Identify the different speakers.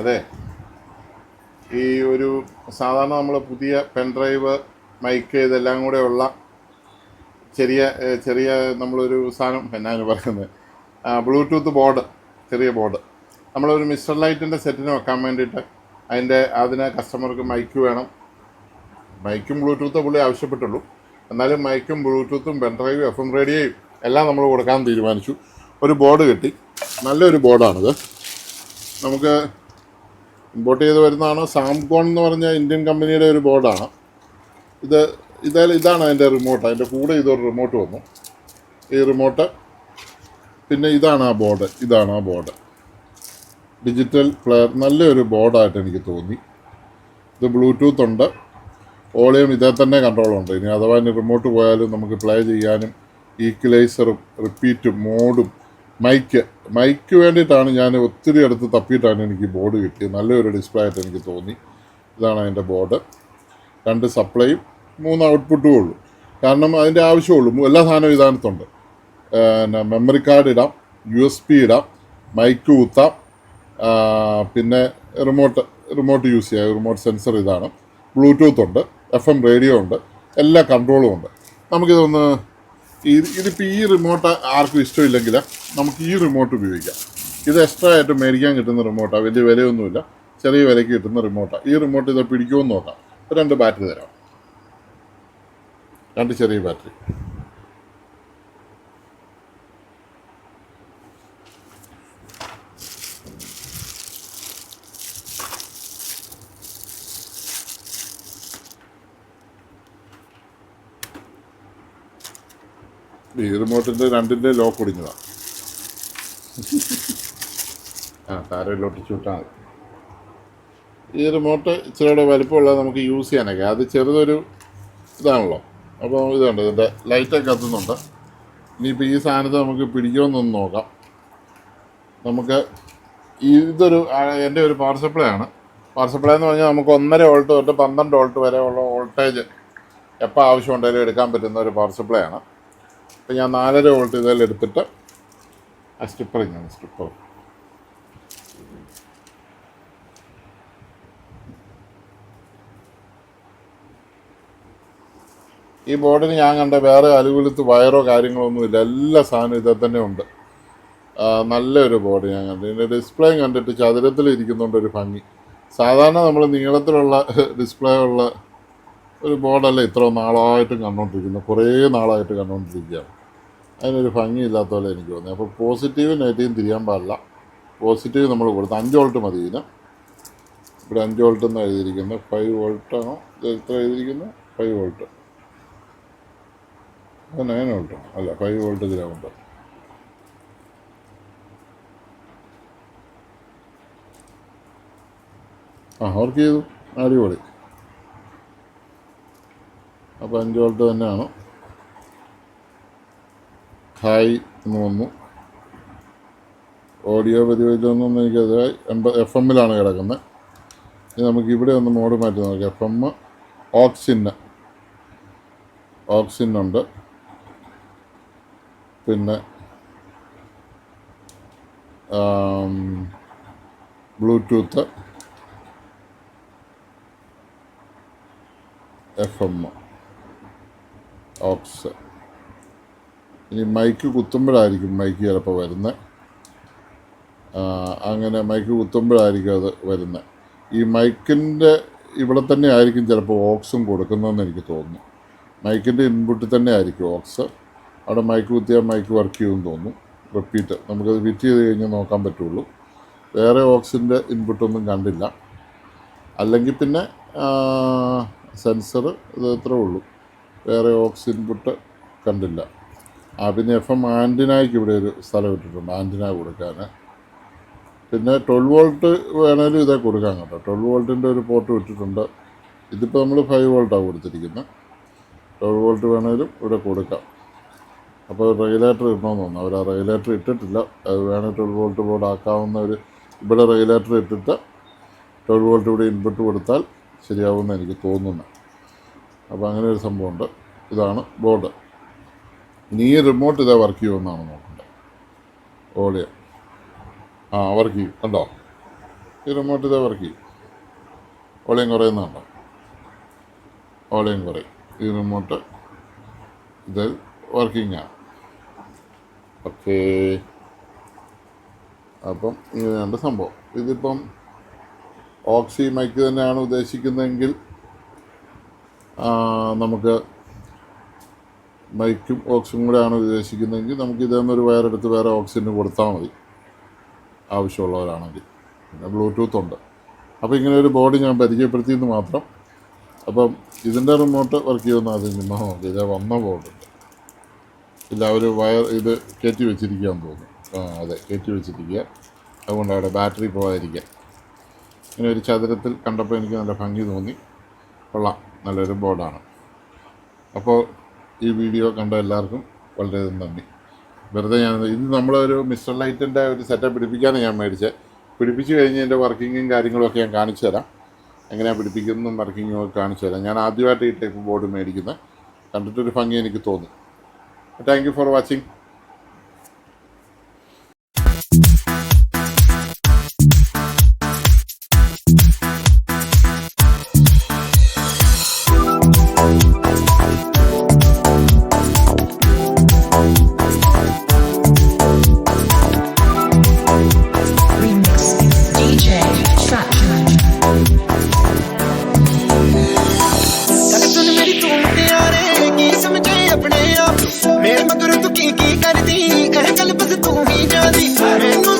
Speaker 1: അതെ. ഈ ഒരു സാധാരണ നമ്മൾ പുതിയ പെൻഡ്രൈവ് മൈക്ക് ഇതെല്ലാം കൂടെ ഉള്ള ചെറിയ ചെറിയ നമ്മളൊരു സാധനം എന്നാണ് പറയുന്നത്? ബ്ലൂടൂത്ത് ബോർഡ് ചെറിയ ബോർഡ് നമ്മളൊരു മിസ്റ്റർ ലൈറ്റിന്റെ സെറ്റിന് വെക്കാൻ വേണ്ടിയിട്ട് അതിന്റെ അതിന് കസ്റ്റമർക്ക് മൈക്ക് വേണം. മൈക്കും ബ്ലൂടൂത്ത് പുള്ളി ആവശ്യപ്പെട്ടുള്ളൂ. എന്നാലും മൈക്കും ബ്ലൂടൂത്തും പെൻഡ്രൈവും എഫ് എം റേഡിയോയും എല്ലാം നമ്മൾ കൊടുക്കാൻ തീരുമാനിച്ചു. ഒരു ബോർഡ് കിട്ടി. നല്ലൊരു ബോർഡാണിത് നമുക്ക് ഇമ്പോർട്ട് ചെയ്ത് വരുന്നതാണ്. സാംകോൺ എന്ന് പറഞ്ഞ ഇന്ത്യൻ കമ്പനിയുടെ ഒരു ബോർഡാണ്. ഇത് ഇതായാലും ഇതാണ് അതിന്റെ റിമോട്ട്. അതിന്റെ കൂടെ ഇതൊരു റിമോട്ട് വന്നു. ഈ റിമോട്ട്. പിന്നെ ഇതാണ് ആ ബോർഡ്. ഇതാണ് ആ ബോർഡ്. Digital player. നല്ലൊരു ബോർഡായിട്ട് എനിക്ക് തോന്നി. ഇത് ബ്ലൂടൂത്ത് ഉണ്ട്. ഓളിയും ഇതേ തന്നെ കൺട്രോൾ ഉണ്ട്. ഇനി അഥവാ ഇനി റിമോട്ട് പോയാലും നമുക്ക് പ്ലേ ചെയ്യാനും ഈക്വലൈസറും റിപ്പീറ്റും മോഡും മൈക്ക് മൈക്ക് വേണ്ടിയിട്ടാണ് ഞാൻ ഒത്തിരി അടുത്ത് തപ്പിയിട്ടാണ് എനിക്ക് ബോർഡ് കിട്ടിയത്. നല്ലൊരു ഡിസ്പ്ലേ ആയിട്ട് എനിക്ക് തോന്നി. ഇതാണ് അതിന്റെ ബോർഡ്. രണ്ട് സപ്ലൈയും മൂന്ന് ഔട്ട്പുട്ടും ഉള്ളൂ. കാരണം അതിന്റെ ആവശ്യമുള്ളൂ. എല്ലാ സാധനവും ഇതിനകത്തുണ്ട് പിന്നെ മെമ്മറി കാർഡ് ഇടാം യു എസ് പി ഇടാം മൈക്ക് കുത്താം പിന്നെ റിമോട്ട് റിമോട്ട് യൂസ് ചെയ്യാം. റിമോട്ട് സെൻസർ ഇതാണ്. ബ്ലൂടൂത്ത് ഉണ്ട് എഫ് എം റേഡിയോ ഉണ്ട് എല്ലാ കൺട്രോളും ഉണ്ട്. നമുക്കിതൊന്ന് ഈ ഇതിപ്പോൾ ഈ റിമോട്ട് ആർക്കും ഇഷ്ടമില്ലെങ്കിൽ നമുക്ക് ഈ റിമോട്ട് ഉപയോഗിക്കാം. ഇത് എക്സ്ട്രാ ആയിട്ട് മേടിക്കാൻ കിട്ടുന്ന റിമോട്ടാണ് വലിയ വിലയൊന്നുമില്ല. ചെറിയ വിലയ്ക്ക് കിട്ടുന്ന റിമോട്ടാണ് ഈ റിമോട്ട് ഇത് പിടിക്കുമെന്ന് നോക്കാം. രണ്ട് ബാറ്ററി തരാം. രണ്ട് ചെറിയ ബാറ്ററി. ഈ റിമോട്ടിന്റെ രണ്ടിന്റെ ലോക്ക് ഒടിഞ്ഞതാണ് ആ താരയിലോട്ട് വിട്ടാൽ മതി ഈ റിമോട്ട് ഇച്ചിരിയുടെ വലിപ്പമുള്ളത് നമുക്ക് യൂസ് ചെയ്യാനൊക്കെ. അത് ചെറുതൊരു ഇതാണല്ലോ. അപ്പോൾ ഇതുണ്ട് ഇതിന്റെ ലൈറ്റൊക്കെ കത്തുന്നുണ്ട്. ഇനിയിപ്പോൾ ഈ സാധനത്തെ നമുക്ക് പിടിക്കുമെന്നൊന്ന് നോക്കാം. നമുക്ക് ഇതൊരു എന്റെ ഒരു പവർ സപ്ലൈ ആണ്. പവർ സപ്ലൈ എന്ന് പറഞ്ഞാൽ നമുക്ക് ഒന്നര വോൾട്ട് തൊട്ട് പന്ത്രണ്ട് വോൾട്ട് വരെ ഉള്ള വോൾട്ടേജ് എപ്പോൾ ആവശ്യമുണ്ടെങ്കിലും എടുക്കാൻ പറ്റുന്ന ഒരു പവർ സപ്ലൈ ആണ്. അപ്പോൾ ഞാൻ നാലര വോൾട്ട് ഇതെല്ലാം എടുത്തിട്ട് ആ സ്റ്റിപ്പർ ഞാൻ സ്റ്റിപ്പർ ഈ ബോർഡിന് ഞാൻ കണ്ട വേറെ അലുകുലത്ത് വയറോ കാര്യങ്ങളോ ഒന്നുമില്ല എല്ലാ സാധനവും ഇതിൽ തന്നെ ഉണ്ട്. നല്ലൊരു ബോർഡ് ഞാൻ കണ്ടു. ഇതിന്റെ ഡിസ്പ്ലേയും കണ്ടിട്ട് ചതുരത്തിൽ ഇരിക്കുന്നുണ്ട് ഒരു ഭംഗി. സാധാരണ നമ്മൾ നീളത്തിലുള്ള ഡിസ്പ്ലേ ഉള്ള ഒരു ബോർഡല്ല ഇത്ര നാളായിട്ടും കണ്ടുകൊണ്ടിരിക്കുന്നത് കുറേ നാളായിട്ട് കണ്ടുകൊണ്ടിരിക്കുകയാണ് അതിനൊരു ഭംഗിയില്ലാത്ത പോലെ എനിക്ക് തോന്നി. അപ്പോൾ പോസിറ്റീവ് നെഗറ്റീവും തിരിയാൻ പാടില്ല. പോസിറ്റീവ് നമ്മൾ കൊടുത്ത് അഞ്ച് വോൾട്ട് മതി ഇതിന്. ഇവിടെ അഞ്ച് വോൾട്ട് എന്ന് എഴുതിയിരിക്കുന്നത് ഫൈവ് വോൾട്ടാണോ എത്ര എഴുതിയിരിക്കുന്നത് ഫൈവ് വോൾട്ട് നയൻ വോൾട്ടോ അല്ല ഫൈവ് വോൾട്ട് ഗ്രൗണ്ട് ആ വർക്ക് ചെയ്തു. അടിപൊളി. അപ്പോൾ അഞ്ച് വോൾട്ട് തന്നെയാണ്. ഹായ് എന്ന് വന്നു. ഓഡിയോ പരിപാടിയൊന്നും എനിക്കത് എൺപത് എഫ് എമ്മിലാണ് കിടക്കുന്നത്. ഇനി നമുക്ക് ഇവിടെ ഒന്ന് മോഡ് മാറ്റി നോക്കാം. എഫ് എം ഓക്സിന് ഓക്സിനുണ്ട് പിന്നെ ബ്ലൂടൂത്ത്. F M aux. ഇനി മൈക്ക് കുത്തുമ്പോഴായിരിക്കും മൈക്ക് ചിലപ്പോൾ വരുന്നത്. അങ്ങനെ മൈക്ക് കുത്തുമ്പോഴായിരിക്കും അത് വരുന്നത്. ഈ മൈക്കിന്റെ ഇവിടെ തന്നെ ആയിരിക്കും ചിലപ്പോൾ ഓക്സും കൊടുക്കുന്നതെന്ന് എനിക്ക് തോന്നുന്നു. മൈക്കിന്റെ ഇൻപുട്ടിൽ തന്നെ ആയിരിക്കും ഓക്സ്. അവിടെ മൈക്ക് കുത്തിയാൽ മൈക്ക് വർക്ക് ചെയ്യുമെന്ന് തോന്നുന്നു. റിപ്പീറ്റ് നമുക്കത് ഫിറ്റ് ചെയ്ത് കഴിഞ്ഞാൽ നോക്കാൻ പറ്റുള്ളൂ. വേറെ ഓക്സിന്റെ ഇൻപുട്ടൊന്നും കണ്ടില്ല. അല്ലെങ്കിൽ പിന്നെ സെൻസർ ഇത് ഇത്രേ ഉള്ളൂ. വേറെ ഓക്സ് ഇൻപുട്ട് കണ്ടില്ല. ആ പിന്നെ എഫ് എം ആന്റിനായ്ക്ക് ഇവിടെ ഒരു സ്ഥലം ഇട്ടിട്ടുണ്ട് ആന്റിന കൊടുക്കാൻ പിന്നെ ട്വൽവ് വോൾട്ട് വേണേലും ഇതേ കൊടുക്കാൻ കേട്ടോ. ട്വൽവ് വോൾട്ടിന്റെ ഒരു പോർട്ട് ഇട്ടിട്ടുണ്ട് ഇതിപ്പോൾ നമ്മൾ ഫൈവ് വോൾട്ടാണ് കൊടുത്തിരിക്കുന്നത് ട്വൽവ് വോൾട്ട് വേണേലും ഇവിടെ കൊടുക്കാം. അപ്പോൾ റെഗുലേറ്റർ ഇടണമെന്ന് തോന്നുന്നു. അവർ ആ റെഗുലേറ്റർ ഇട്ടിട്ടില്ല. അത് വേണേൽ ട്വൽവ് വോൾട്ട് ബോർഡ് ആക്കാവുന്ന ഒരു ഇവിടെ റെഗുലേറ്റർ ഇട്ടിട്ട് ട്വൽവ് വോൾട്ട് ഇവിടെ ഇൻപുട്ട് കൊടുത്താൽ ശരിയാവുമെന്ന് എനിക്ക് തോന്നുന്നു. അപ്പോൾ അങ്ങനെ ഒരു സംഭവമുണ്ട്. ഇതാണ് ബോർഡ്. ഈ റിമോട്ട് ഇതാ വർക്ക് ചെയ്യുമെന്നാണ് നോക്കേണ്ടത് ഓളിയ ആ വർക്ക് ചെയ്യും. കണ്ടോ? ഈ റിമോട്ട് ഇതാ വർക്ക് ചെയ്യും. ഓളയും കുറയുന്നുണ്ടോ ഓളയും കുറയും. ഈ റിമോട്ട് ഇത് വർക്കിംഗ് ആണ് ഓക്കേ. അപ്പം ഇങ്ങനെയാണ് സംഭവം. ഇതിപ്പം ഓക്സി മൈക്ക് തന്നെയാണ് ഉദ്ദേശിക്കുന്നതെങ്കിൽ നമുക്ക് മൈക്കും ഓക്സും കൂടെയാണ് ഉദ്ദേശിക്കുന്നതെങ്കിൽ നമുക്ക് ഇതേന്നൊരു വയറെടുത്ത് വേറെ ഓക്സിജന് കൊടുത്താൽ മതി. ആവശ്യമുള്ളവരാണെങ്കിൽ. പിന്നെ ബ്ലൂടൂത്ത് ഉണ്ട്. അപ്പോൾ ഇങ്ങനെ ഒരു ബോഡി ഞാൻ പരിചയപ്പെടുത്തിയെന്ന് മാത്രം. അപ്പം ഇതിന്റെ റിമോട്ട് വർക്ക് ചെയ്യുന്ന ആദ്യം ചുമ്മാ നോക്കി. ഇതേ വന്ന ബോർഡുണ്ട്. ഇല്ല ഒരു വയർ ഇത് കയറ്റി വെച്ചിരിക്കാൻ തോന്നുന്നു. ആ അതെ കയറ്റി വെച്ചിരിക്കുക. അതുകൊണ്ട് അവിടെ ബാറ്ററി പോകാതിരിക്കുക. ഇങ്ങനെ ഒരു ചതുരത്തിൽ കണ്ടപ്പോൾ എനിക്ക് നല്ല ഭംഗി തോന്നി. കൊള്ളാം നല്ലൊരു ബോർഡാണ്. അപ്പോൾ ഈ വീഡിയോ കണ്ട എല്ലാവർക്കും വളരെയധികം നന്ദി. വെറുതെ ഞാൻ ഇത് നമ്മളൊരു മിസ്റ്റർ ലൈറ്റിന്റെ ഒരു സെറ്റപ്പ് പിടിപ്പിക്കാനാണ് ഞാൻ മേടിച്ചത്. പിടിപ്പിച്ച് കഴിഞ്ഞ് എന്റെ വർക്കിങ്ങും കാര്യങ്ങളും ഒക്കെ ഞാൻ കാണിച്ചു തരാം. എങ്ങനെയാണ് പിടിപ്പിക്കുന്നതും വർക്കിങ്ങും ഒക്കെ കാണിച്ചു തരാം. ഞാൻ ആദ്യമായിട്ട് ഈ ടൈപ്പ് ബോർഡ് മേടിക്കുന്നത്. കണ്ടിട്ടൊരു ഭംഗി എനിക്ക് തോന്നി. താങ്ക് യു ഫോർ വാച്ചിങ്
Speaker 2: ਪਿਆਰੇ ਕੀ ਸਮਝੇ ਆਪਣੇ ਆਪ? ਮੇਰੇ ਮਗਰ ਤੂੰ ਕੀ ਕੀ ਕਰਦੀ? ਇਹ ਗੱਲ ਬਸ ਤੂੰ ਹੀ ਜਾਣਦੀ ਮੈਨੂੰ